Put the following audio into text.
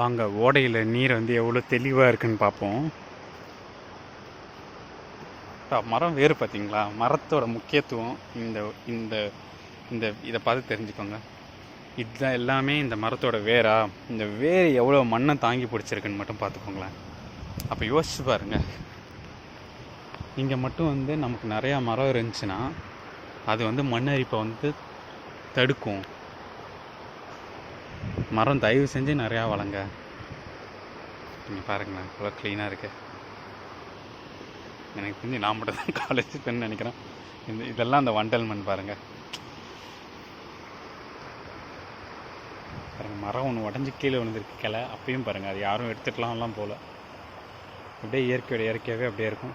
வாங்க ஓடையில் நீர் வந்து எவ்வளோ தெளிவாக இருக்குன்னு பார்ப்போம். அப்பா, மரம் வேறு பார்த்தீங்களா? மரத்தோட முக்கியத்துவம் இந்த இந்த இந்த இதை பார்த்து தெரிஞ்சுக்கோங்க. இதுதான் எல்லாமே இந்த மரத்தோட வேரா. இந்த வேர் எவ்வளோ மண்ணை தாங்கி பிடிச்சிருக்குன்னு மட்டும் பார்த்துக்கோங்களேன். அப்போ யோசிச்சு பாருங்க. இங்கே மட்டும் வந்து நமக்கு நிறையா மரம் இருந்துச்சுன்னா அது வந்து மண் அரிப்பை வந்து தடுக்கும். மரம் தயவு செஞ்சு நிறையா வளங்க. நீங்கள் பாருங்களேன் இவ்வளோ க்ளீனாக இருக்குது எனக்கு தெரிஞ்சு நான் மட்டும் தான் காலேஜ் நினைக்கிறேன். இந்த இதெல்லாம் அந்த வண்டல் மண் பாருங்கள் பாருங்கள் மரம் ஒன்று உடஞ்சி கீழே விழுந்துருக்கு கிளை. அப்பயும் பாருங்கள் அது யாரும் எடுத்துக்கலாம்லாம் போகல அப்படியே இயற்கையோட இயற்கையாகவே அப்படியே இருக்கும்.